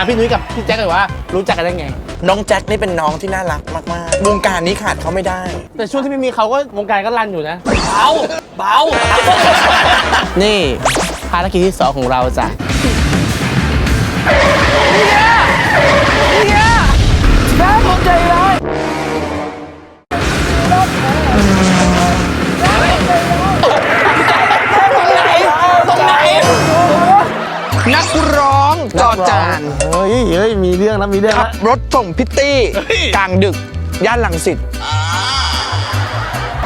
ามพี่นุ้ยกับพี่แจ็คเลยว่า รู้จักกันได้ไง น้องแจ็คนี่เป็นน้องที่น่ารักมากๆ วงการนี้ขาดเขาไม่ได้ แต่ช่วงที่ไม่มีเขาก็วงการก็รันอยู่นะ เบา เบา นี่ภารกิจที่สองของเราจ้ะ มีเรื่องแล้วมีเรื่องขัแล้บวรถส่งพิตตี้กลางดึก ย่านลังสิต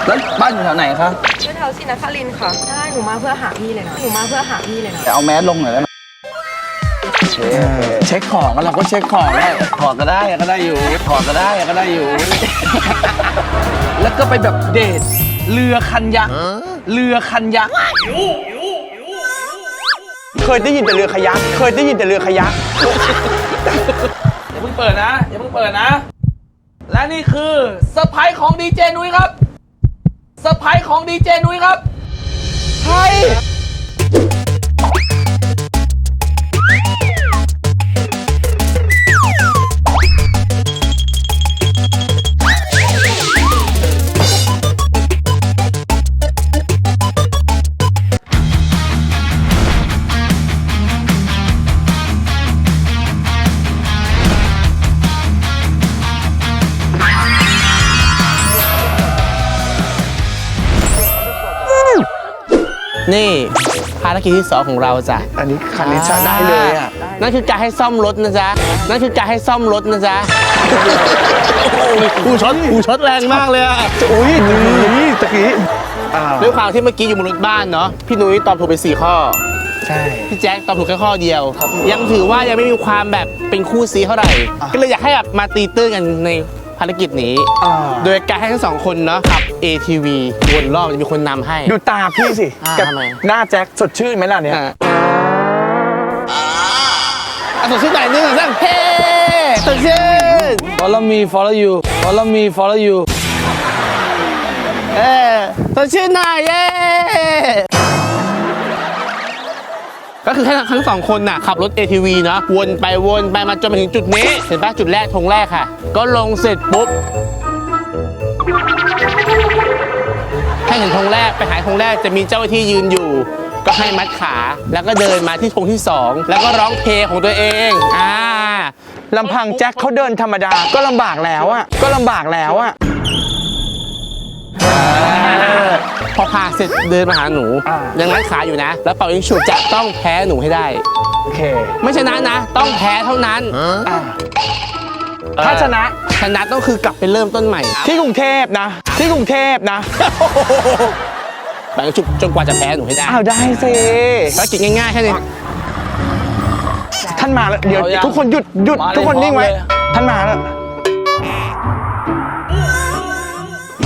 แล้วบ้านอยู่แถวไหนคะชื่อแถวศรีนครินทร์ค่ะใช่หนูมาเพื่อหาพี่เลยนะ หนูมาเพื่อหาพี่เลยนะ แต่เอาแมสลงหน่อยได้ไหมเช็คของกันเราก็เช็คของได้ถอดก็ได้ก็ได้อยู่ถอดก็ได้ก็ได้อยู่ แล้วก็ไปแบบเดทเรือคันยักษ์เรือคันยักษ์เคยได้ยินแต่เรือขยัก เคยได้ยินแต่เรือขยักอย่า เพิ่งเปิดนะอย่าเพิ่งเปิดนะ และนี่คือเซอร์ไพรส์ของดีเจนุ้ยครับเซอร์ไพรส์ของดีเจนุ้ยครับใคร นี่ภารกิจที่สองของเราจ้ะอันนี้คันนี้ใช้ได้เลยอะ นั่นคือการให้ซ่อมรถนะจ๊ะ นั่นคือการให้ซ่อมรถนะจ๊ะกูช็อตกูช็อตแรงมากเลยอะอุ้ยนี่ตะกี้อ่าด้วยความที่เมื่อกี้อยู่บนรถบ้านเนาะ พี่นุ้ยตอบถูกไปสี่ข้อ ใช่ พี่แจ็คตอบถูกแค่ข้อเดียว ยังถือว่ายังไม่มีความแบบเป็นคู่ซีเท่าไหร่ ก็เลยอยากให้แบบมาตีตื้นกันในภารกิจนี้อ่าโดยการให้ทั้งสองคนเนาะขับ ATV วนรอบจะมีคนนำให้ ดูตาพี่สิอ่ากับทำไม หน้าแจ็คสดชื่นไหมล่ะเนี่ย อะอะสดชื่นหน่อยนึงสั่งเฮ้สดชื่น follow me follow you follow me follow you เออสดชื่นหน่อยเย้ก็คือให้ทั้งสองคนน่ะ ขับรถ ATV เนาะวนไปวนไปมาจนมาถึงจุดนี้ เห็นปะจุดแรกธงแรกค่ะ ก็ลงเสร็จปุ๊บ ให้เห็นธงแรกไปหาธงแรกจะมีเจ้าหน้าที่ยืนอยู่ ก็ให้มัดขาแล้วก็เดินมาที่ธงที่สองแล้วก็ร้องเพลงของตัวเองอ่าลำพังแจ็คเขาเดินธรรมดาก็ลำบากแล้วอะก็ลำบากแล้วอะพอพาเสร็จเดินมาหาหนูอ่ายังมัดขาอยู่นะ แล้วเป่ายิงฉุบจะต้องแพ้หนูให้ได้ โอเค ไม่ชนะนะ ต้องแพ้เท่านั้นอ่า ถ้าชนะชนะต้องคือกลับไปเริ่มต้นใหม่ ที่กรุงเทพนะ ที่กรุงเทพนะเป่ายิงฉุบจนกว่าจะแพ้หนูให้ได้อ้าวได้สิภารกิจง่ายๆแค่นี้ ท่านมาแล้วเดี๋ยวเอายังทุกคนหยุดหยุดมาเลยทุกคนนิ่งไว้พร้อมเลย ท่านมาแล้ว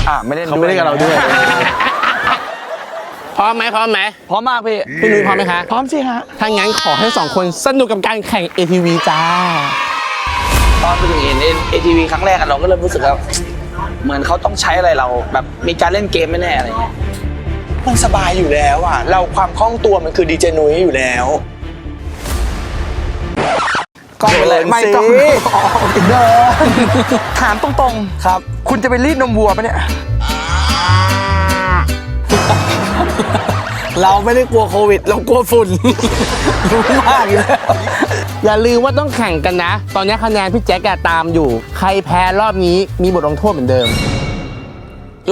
อ่าไม่ได้เขาไม่ได้กับเราด้วยพร้อมไหมพร้อมไหมพร้อมมากพี่พี่นุ้ยพร้อมไหมคะ พร้อมสิฮะถ้างั้นขอให้สองคนสนุกกับการแข่ง ATV จ้า ตอนไปถึงเห็น ATV ครั้งแรกอะเราก็เริ่มรู้สึกว่าเหมือนเขาต้องใช้อะไรเรา แบบมีการเล่นเกมแน่ๆอะไรเงี้ยมันสบายอยู่แล้วอะ เราความคล่องตัวมันคือดีเจนุ้ยอยู่แล้วกล้องเป็นไรไม่กล้องเดินถามตรงๆ ครับ คุณจะไปรีดนมวัวปะเนี่ย เราไม่ได้กลัวโควิด เรากลัวฝุ่นรู้มากอยู่แล้วอย่าลืมว่าต้องแข่งกันนะ ตอนนี้คะแนนพี่แจ๊กอะตามอยู่ ใครแพ้รอบนี้มีบทลงโทษเหมือนเดิม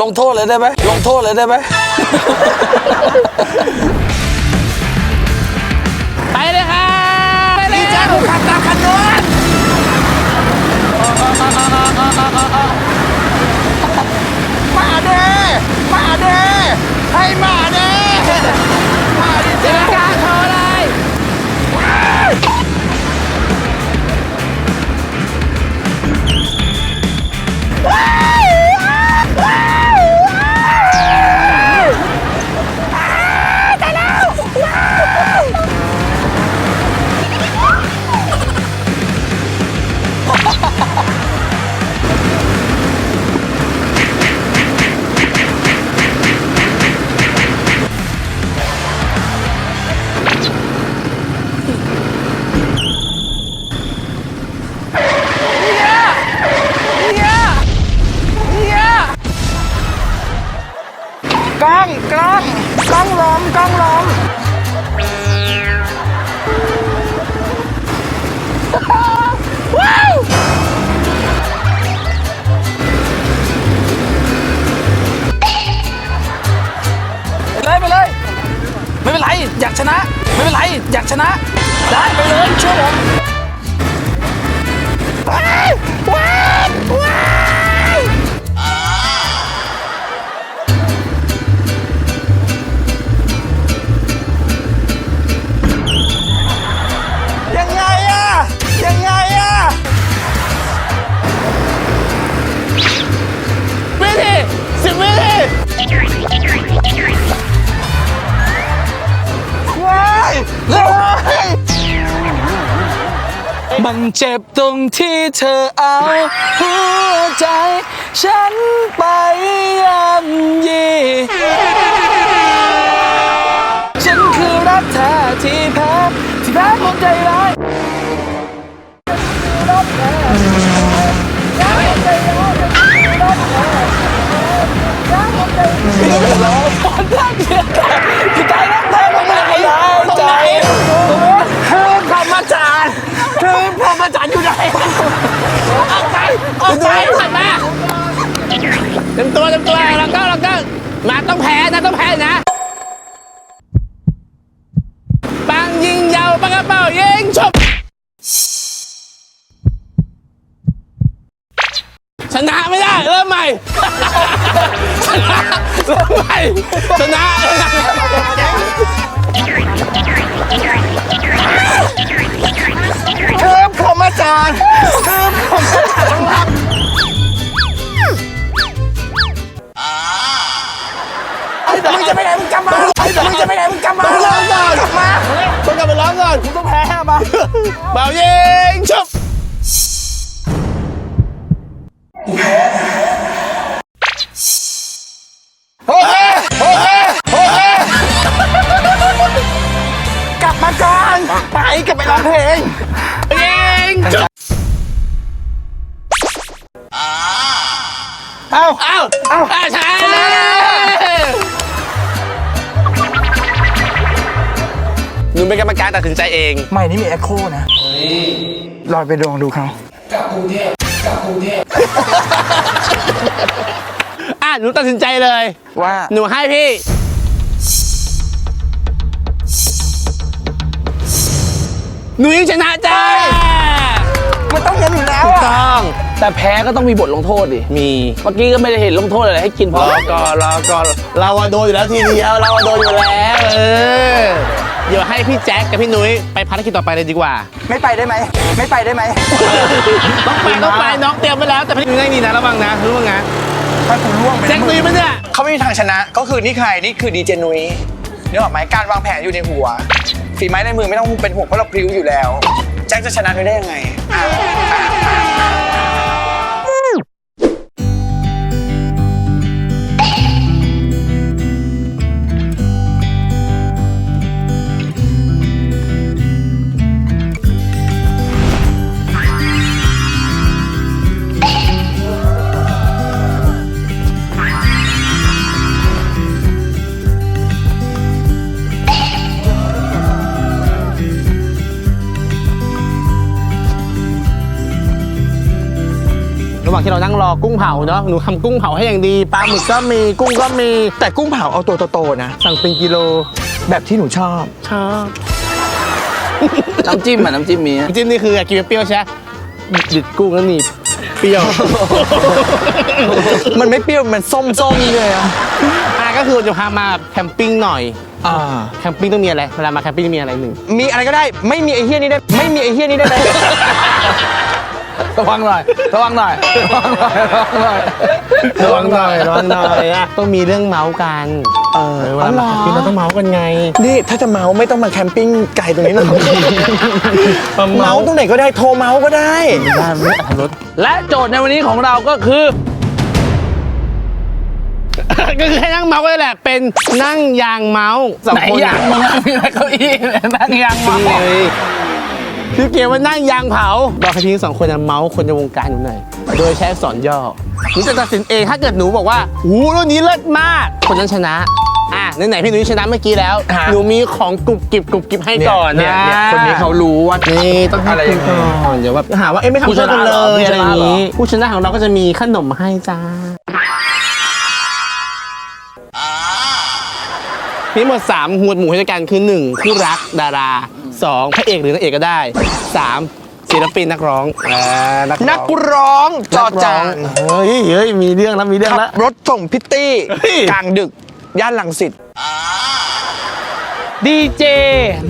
ลงโทษเลยได้ไหมลงโทษเลยได้ไหม ล้องกล้องกล้องล้มกล้องล้มเลยไปเลย ไม่เป็นไร อยากชนะ ไม่เป็นไร อยากชนะ ได้ไปเลยเชื่อผมยัง มันเจ็บตรงที่เธอเอาหัวใจ ฉันไปย่ำยีฉันคือรักแท้ที่แพ้ที่แพ้คนใจร้ายพี่ตายรัก ชนะคือพรหมจารย์คือพรหมจารย์มึงจะไปไหนมึงกลับมามึงจะไปไหนมึงกลับมาร้องก่อนกลับมาต้องกลับไปร้องก่อนต้องแพ้มาเป่ายิงชบ กลับไปร้องเพลงยิงชบเอ้าเอ้าเอ้าชนะหนูเป็นกรรมการตัดสินใจเองไม่นี่มีเอ็กโคนะลอยไปดวงดูเขาอะหนูตัดสินใจเลยว่า หนูให้พี่ หนูยังชนะจ้ามันต้องอย่างนั้นอยู่แล้วถูกอะต้อง แต่แพ้ก็ต้องมีบทลงโทษดิ มี เมื่อกี้ก็ไม่ได้เห็นลงโทษอะไรให้กินเพรราะอก่อนรอก่อนเราอะโดนอยู่แล้วทีเดียวเราอะโดนอยู่แล้วเออเดี๋ยวให้พี่แจ็คกับพี่นุ้ยไปภารกิจต่อไปเลยดีกว่า ไม่ไปได้ไหม ไม่ไปได้ไหมต้องไปต้องไปน้องเตรียมไปแล้วแต่พี่นุ้ยได้ดีนะระวังนะรู้ว่าไงถ้าคุณล่วงไปแจ็คนุ้ยปะเนี่ยเขาไม่มีทางชนะ ก็คือนี่ใคร นี่คือดีเจนุ้ยนึกออกไหมการวางแผนอยู่ในหัว ฝีไม้ในมือไม่ต้องเป็นห่วงเพราะเราพริ้วอยู่แล้ว แจ็คจะชนะไปได้ยังไงอะอะ เรานั่งรอกุ้งเผาเนาะหนูทำกุ้งเผาให้อย่างดีปลาหมึกก็มีกุ้งก็มีแต่กุ้งเผาเอาตัวโตๆนะ สั่งเป็นกิโลแบบที่หนูชอบชอบน้ำจิ้มอะน้ำจิ้มมีอะน้ำจิ้มนี่คืออยากกินเปรี้ยวใช่ไหมหยุดกุ้งแล้วหนีบเปรี้ยว มันไม่เปรี้ยวมันส้มๆเลยอะอะก็คือจะพามาแคมปิ้งหน่อยอ่าแคมปิ้งต้องมีอะไรเวลามาแคมปิ้งต้องมีอะไรหนึ่งมีอะไรก็ได้ไม่มีไอ้เฮี้ยนี่ได้ ไม่มีไอ้เฮี้ยนี่ได้ไหม ระวังหน่อย ระวังหน่อย ระวังหน่อย ระวังหน่อย ระวังหน่อยระวังหน่อยอะต้องมีเรื่องเมาส์กันเออเวลามาแคมปิ้งเราต้องเมาส์กันไง นี่ถ้าจะเมาส์ไม่ต้องมาแคมปิ้งไกลตรงนี้หรอกเมาเมาส์ตรงไหนก็ได้โทรเมาส์ก็ได้ได้ไม่ต้อัรถและโจทย์ในวันนี้ของเราก็คือก็คือให้นั่งเมาส์ก็ได้แหละ เป็นนั่งยางเมาส์ไหนยางมานั่งมีแต่เก้าอี้นั่งยางมานี่ เลยคือเกมว่านั่งยางเผา บอกให้พี่สองคนนะเมาส์คนในวงการหนูหน่อย โดยใช้อักษรย่อหนูจะตัดสินเองถ้าเกิดหนูบอกว่าหูรุ่นนี้เลิศมาก คนนั้นชนะ อะไหนๆพี่นุ้ยชนะเมื่อกี้แล้วฮะหนูมีของกรุบกริบกรุบกริบให้ก่อนเนี่ยนะเนี่ยคนนี้เขารู้ว่านี่ต้องให้อะไรคุณยังไง ก่อนเดี๋ยวแบบหาว่าเอ๊ะไม่ทำผู้ชเพื่อนะกันเลเหรอยอะไรอย่างนี้ผู้ชนะเหรอผู้ชนะของเราก็จะมีขนมมาให้จ้า มีหมด 3 หมวดหมู่ให้ด้วยกันคือ 1 คู่รักดารา 2 พระเอกหรือนางเอกก็ได้ 3 ศิลปินนักร้องอ่านักร้องนักร้องจอจานเฮ้ยเฮ้ยมีเรื่องแล้วมีเรื่องขัแล้วบรถส่งพิตตี้เฮ้ย กลางดึก ย่านลังสิตดีเจ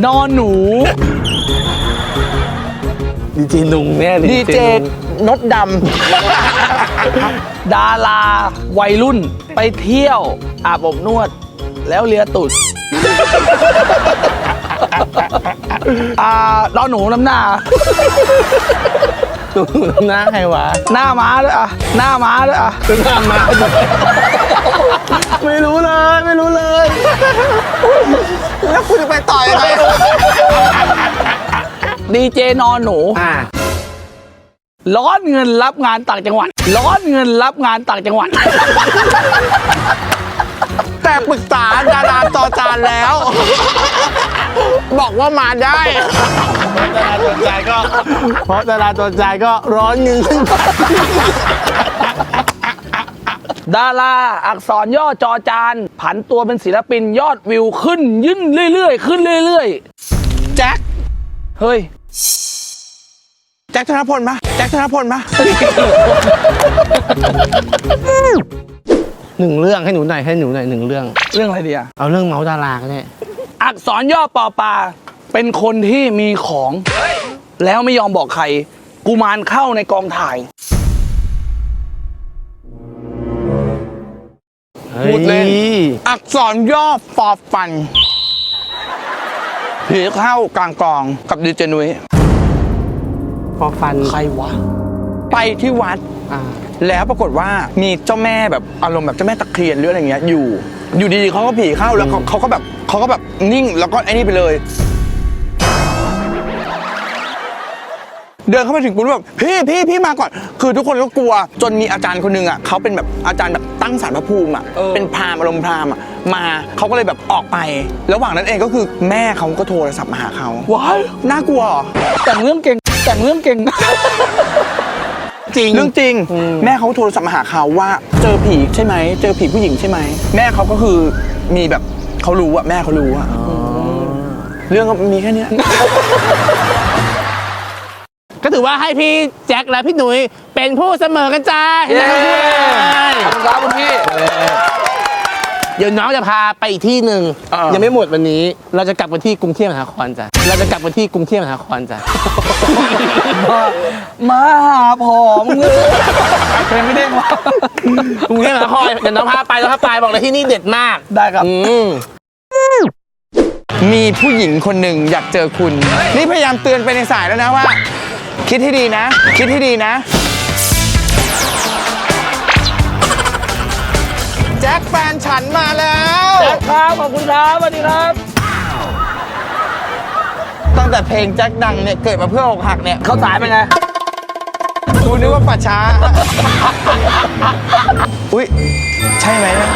นอนหนู ดีเจนุงเนี่ยดีเจนุงนดดดาราวัยรุ่นไปเที่ยวอาบอบนวด แล้วเลียตุดอ่าเราหนูน้ำหน้าหน้าใครวะ หน้าม้าด้วยอะ หน้าม้าด้วยอะเป็นหน้ามาไม่รู้เลย ไม่รู้เลยำแล้วคุณจะไปต่อยยังไงดีเจนอนหนู อ่าร้อนเงินรับงานต่างจังหวัด ร้อนเงินรับงานต่างจังหวัด แต่ปรึกษาดาราจอจานแล้ว บอกว่ามาได้ ดาราตัวใจก็เพราะดาราตัวใจก็ร้อนเงินขึ้นดาราอักษรย่อจอจาน ผันตัวเป็นศิลปินยอดวิวขึ้นยิ่นเรื่อยๆ ขึ้นเรื่อยแจ็คๆ เฮ้ย แจ็คธนพลปะแจ็คธนพลปะ หนึ่งเรื่องให้หนูหน่อยให้หนูหน่อยหนึ่งเรื่อง เรื่องอะไรดีอะเอาเรื่องเมาส์ดาราก็ได้อักษรย่อปอปา เป็นคนที่มีของ แล้วไม่ยอมบอกใครกุมารเข้าในกองถ่าย พูดเล่นอักษรย่อฟอฟัน ผีเข้ากลางกองกับดีเจนุ้ยพอฟันใครวะ ไปที่วัด อ่า แล้วปรากฏว่ามีเจ้าแม่แบบอารมณ์แบบเจ้าแม่ตะเคียนหรืออะไรเงี้ยอยู่ อยู่ดีๆเขาก็ผีเข้าแล้วเขาเขาก็แบบเขาก็แบบนิ่งแล้วก็ไอ้นี่ไปเลย เดินเข้าไปถึงกูแบบพี่พี่พี่มาก่อน คือทุกคนก็กลัวจนมีอาจารย์คนหนึงอะเขาเป็นแบบอาจารย์แบบตั้งสารพระภูมิอะเออ เป็นพราหมณ์อารมณ์พราหมณ์อะมาเขาก็เลยแบบออกไประหว่างนั้นเองก็คือแม่เขาก็โทรศัพท์มาหาเขาว้ายน่ากลัวเหรอ แต่งเรื่องเก่งแต่งเรื่องเก่ง จริง เรื่องจริงแม่เขาโทรศัพท์มาหาเขาว่า เจอผีใช่ไหม เจอผีผู้หญิงใช่ไหม แม่เขาก็คือมีแบบเขารู้อะแม่เขารู้อะเรื่องก็มีแค่เนี้ย ก็ถือว่าให้พี่แจ็คและพี่หนุ่ยเป็นผู้เสมอกันจ้าเห็นไหมทั้งคู่เลยขอบคุณครับคุณพี่ เดี๋ยวน้องจะพาไปอีกที่หนึ่งเออ ยังไม่หมดวันนี้ เราจะกลับไปที่กรุงเทพมหานครจ้ะเราจะกลับไปที่กรุงเทพมหานครจ้ะมาหาผอมเลยเพลงไม่ได้วะกรุงเทพมหานครเดี๋ยวน้องพาไปแล้วพาไปบอกเลยที่นี่เด็ดมากได้ครับ อืมมีผู้หญิงคนหนึ่งอยากเจอคุณ นี่พยายามเตือนไปในสายแล้วนะว่า คิดให้ดีนะ คิดให้ดีนะ จ็คแฟนฉันมาแล้ว แจ็คครับขอบคุณครับสวัสดีครับ ตั้งแต่เพลงแจ็คดังเนี่ยเกิดมาเพื่ออกหักเนี่ยเขาสายเป็นไงกูนึกว่าป่าช้า อุ้ยใช่ไหมนะ